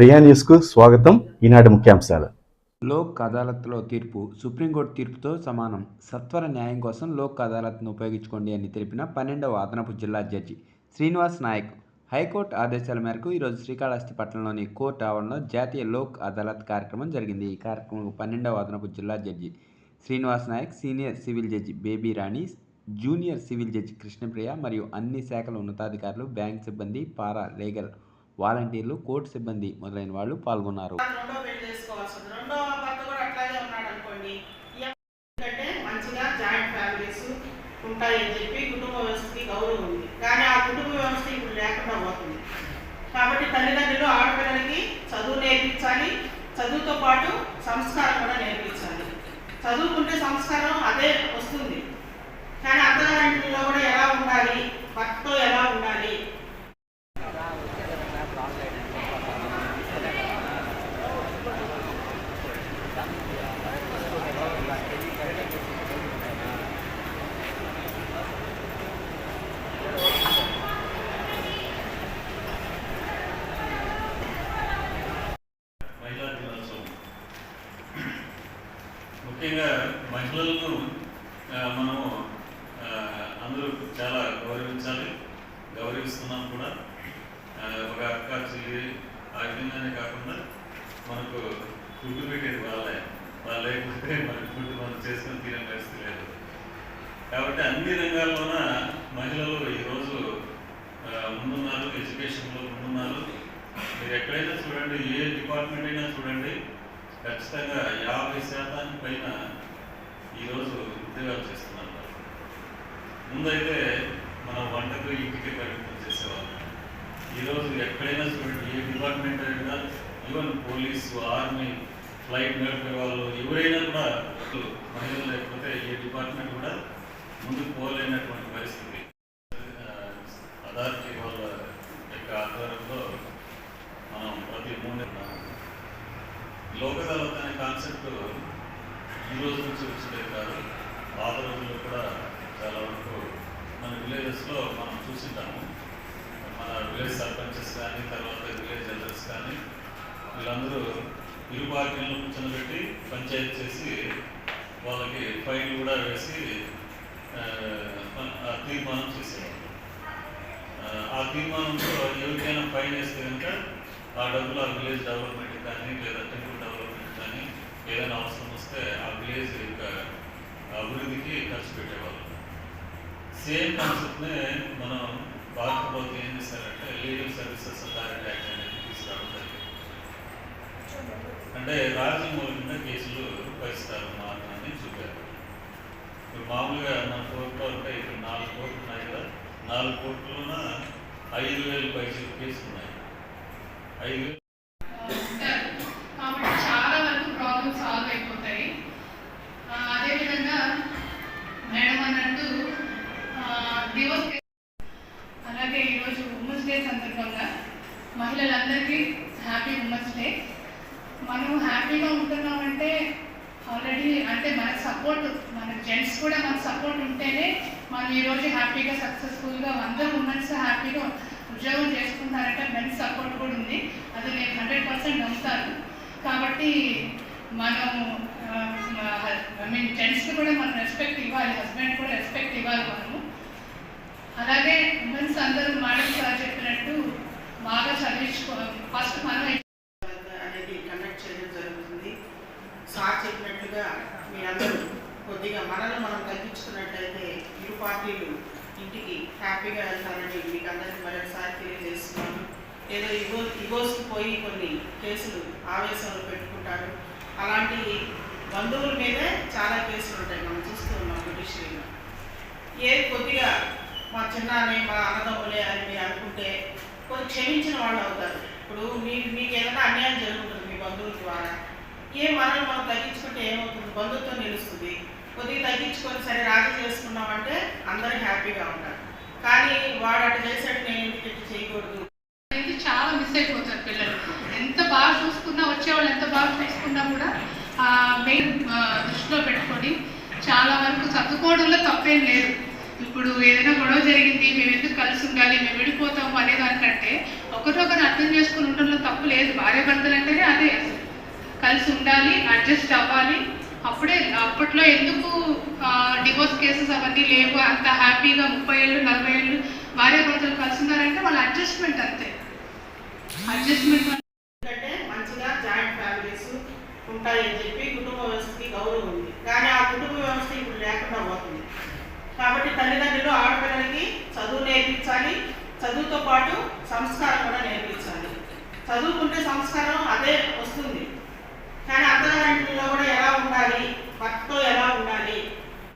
ప్రియా న్యూస్కు స్వాగతం. ఈనాటి ముఖ్యాంశాలు. లోక్ అదాలత్లో తీర్పు సుప్రీంకోర్టు తీర్పుతో సమానం. సత్వర న్యాయం కోసం లోక్ అదాలత్ను ఉపయోగించుకోండి అని తెలిపిన పన్నెండవ అదనపు జిల్లా జడ్జి శ్రీనివాస్ నాయక్ హైకోర్టు ఆదేశాల మేరకు ఈరోజు శ్రీకాళహస్తి పట్టణంలోని కోర్టు ఆవరణలో జాతీయ లోక్ అదాలత్ కార్యక్రమం జరిగింది. ఈ కార్యక్రమం పన్నెండవ అదనపు జిల్లా judge Srinivas Nayak senior civil judge Baby Rani junior civil judge Krishnapriya మరియు అన్ని శాఖల ఉన్నతాధికారులు బ్యాంక్ సిబ్బంది పారా లీగల్ వాలంటీర్లు కోర్టు సిబ్బంది మొదలైన వాళ్ళు పాల్గొన్నారు. మంచిగా జాయింట్ ఫ్యామిలీస్ ఉంటాయని చెప్పి కుటుంబ వ్యవస్థకి గౌరవం ఉంది. కానీ ఆ కుటుంబ వ్యవస్థ ఇప్పుడు లేకుండా పోతుంది. కాబట్టి తల్లిదండ్రులు ఆడపిల్లలకి చదువు నేర్పించాలి. చదువుతో పాటు సంస్కారం కూడా నేర్పించాలి. చదువుకుంటే సంస్కారం అదే వస్తుంది కానీ అత్తగారింటిలో కూడా ఎలా ఉండాలి భర్తతో ఎలా ఉండాలి మహిళా దినోత్సవం ముఖ్యంగా మహిళలను మనము అందరూ చాలా గౌరవించాలి గౌరవిస్తున్నాం కూడా. ఒక అక్క చెల్లి ఆ విధంగానే కాకుండా మనకు ఫుడ్ పెట్టేది వాళ్ళే వాళ్ళు లేకపోతే మన ఫుడ్ మనం చేసుకొని తినే పరిస్థితి లేదు. కాబట్టి అన్ని రంగాల్లోన మహిళలు ఈరోజు ముందున్నారు ఎడ్యుకేషన్లో ముందున్నారు. మీరు ఎక్కడైనా చూడండి ఏ డిపార్ట్మెంట్ అయినా చూడండి ఖచ్చితంగా యాభై శాతానికి పైన ఈరోజు ఉద్యోగాలు చేస్తున్నారు. ముందైతే మనం వంటకు ఇంటికి పరిమితం చేసేవాళ్ళం. ఈరోజు ఎక్కడైనా చూడండి ఏ డిపార్ట్మెంట్ అయినా ఈవెన్ పోలీసు ఆర్మీ ఫ్లైట్ నడిపే వాళ్ళు ఎవరైనా కూడా మహిళలు లేకపోతే ఏ డిపార్ట్మెంట్ కూడా ముందుకు పోలేనటువంటి పరిస్థితి. అథారిటీ వాళ్ళ యొక్క ఆధ్వర్యంలో మనం ప్రతి మూడు లోక్ అనే కాన్సెప్ట్ ఈ రోజు నుంచి వచ్చిందే కాదు పాత రోజుల్లో కూడా చాలా వరకు మన విలేజెస్లో మనం చూసింటాము. మన విలేజ్ సర్పంచెస్ కానీ తర్వాత విలేజ్ ఎల్డర్స్ కానీ వీళ్ళందరూ ఇరు పార్టీలను కూర్చొని పంచాయతీ చేసి వాళ్ళకి ఫైన్ కూడా వేసి ఆ, తీర్మానం చేసేవాళ్ళు. ఆ, ఆ తీర్మానంలో ఎవరికైనా ఫైన్ వేస్తే కనుక ఆ డబ్బులు ఆ విలేజ్ డెవలప్మెంట్ కానీ లేదా టెంపుల్ డెవలప్మెంట్ కానీ ఏదైనా అవసరం వస్తే ఆ విలేజ్ యొక్క అభివృద్ధికి ఖర్చు పెట్టేవాళ్ళు. సేమ్ కాన్సెప్ట్నే మనం భారత ప్రభుత్వం ఏం చేశారంటే లీగల్ సర్వీసెస్ అథారిటీ యాక్ట్ అనేది తీసుకురావడం జరిగింది. అంటే రాజ్యం మూలంగా కేసులు పరిష్కారం మార్గాన్ని చూపారు ఇప్పుడు మామూలుగా మన కోర్టులో అంటే ఇక్కడ నాలుగు కోర్టులు ఉన్నాయి కదా నాలుగు కోర్టులోన ఐదు వేలు పైసలు కేసులు ఉన్నాయి ఐదు కాబట్టి చాలా వరకు ప్రాబ్లమ్స్ సాల్వ్ అయిపోతాయి. అదేవిధంగా మేడం అన్నట్టు డివోర్స్ అలాగే ఈరోజు ఉమెన్స్ డే సందర్భంగా మహిళలందరికీ హ్యాపీ ఉమెన్స్ డే మనం హ్యాపీగా ఉంటున్నామంటే ఆల్రెడీ అంటే మన సపోర్ట్ మన జెంట్స్ కూడా మనకు సపోర్ట్ ఉంటేనే మనం ఈరోజు హ్యాపీగా సక్సెస్ఫుల్గా అందరూ ఉమెన్స్ హ్యాపీగా ఉద్యోగం చేసుకుంటారంటే మెన్స్ సపోర్ట్ కూడా ఉంది. అది నేను హండ్రెడ్ పర్సెంట్ నమ్ముతాను కాబట్టి మనం ఐ మీన్ జెంట్స్కి కూడా మనం రెస్పెక్ట్ ఇవ్వాలి. హస్బెండ్ కూడా రెస్పెక్ట్ ఇవ్వాలి మనము. అలాగే ఉమెన్స్ అందరూ మేడం సార్ చెప్పినట్టు బాగా చదివించుకో ఫస్ట్ మనం అనేది కండక్ట్ చేయడం జరుగుతుంది సార్ చెప్పినట్టుగా మీరందరూ కొద్దిగా మనల్ని మనం తగ్గించుకున్నట్లయితే ఇరు పార్టీలు ఇంటికి హ్యాపీగా వెళ్తారని మీకు అందరికీ మరొకసారి తెలియజేస్తున్నాను. ఏదో ఇగో ఇగోస్కి పోయి కొన్ని కేసులు ఆవేశంలో పెట్టుకుంటారు. అలాంటి బంధువుల మీదే చాలా కేసులు ఉంటాయి. మనం చూస్తూ ఉన్నాం జ్యుడిషియరీలో ఏది కొద్దిగా మా చిన్నానే మా అన్నదమ్ములే అని మీరు అనుకుంటే కొంచెం క్షమించిన వాళ్ళు అవుతారు. ఇప్పుడు మీ మీకు ఏదైనా అన్యాయం జరుగుతుంది మీ బంధువుల ద్వారా. ఏ మనం మనం తగ్గించుకుంటే ఏమవుతుంది? బంధుత్వం నిలుస్తుంది. కొద్దిగా తగ్గించుకొని సరే రాజీ చేసుకున్నామంటే అందరూ హ్యాపీగా ఉంటారు. కానీ వాడు అటు చేసాడు నేను ఇటు చేయకూడదు? అనేది చాలా మిస్ అయిపోతారు పిల్లలు. ఎంత బాగా చూసుకున్నా వచ్చేవాళ్ళు ఎంత బాగా చూసుకున్నా కూడా ఆ మెయిన్ దృష్టిలో పెట్టుకొని చాలా వరకు చదువుకోవడంలో తప్పేం లేదు. ఇప్పుడు ఏదైనా గొడవ జరిగింది మేము ఎందుకు కలిసి ఉండాలి మేము విడిపోతాము అనే దానికంటే ఒకరినొకరు అర్థం చేసుకుని ఉండడంలో తప్పు లేదు. భార్య భర్తలు అంటేనే అదే. అసలు కలిసి ఉండాలి అడ్జస్ట్ అవ్వాలి అప్పట్లో ఎందుకు డివోర్స్ కేసెస్ అవన్నీ లేవు? అంత హ్యాపీగా ముప్పై ఏళ్ళు నలభై ఏళ్ళు భార్య భర్తలు కలిసి ఉన్నారంటే వాళ్ళ అడ్జస్ట్మెంట్ అంతే. అడ్జస్ట్మెంట్ ఎందుకంటే మంచిగా జాయింట్ ఫ్యామిలీస్ ఉంటాయని చెప్పి కుటుంబ వ్యవస్థకి గౌరవం ఉంది. కానీ ఆ కుటుంబ వ్యవస్థ ఇప్పుడు లేకుండా పోతుంది. కాబట్టి తల్లిదండ్రులు ఆడపిల్లలకి చదువు నేర్పించాలి చదువుతో పాటు సంస్కారం కూడా నేర్పించాలి. చదువుకుంటే సంస్కారం అదే వస్తుంది. కానీ అర్ధగారింటిలో కూడా ఎలా ఉండాలి? భక్తితో ఎలా ఉండాలి.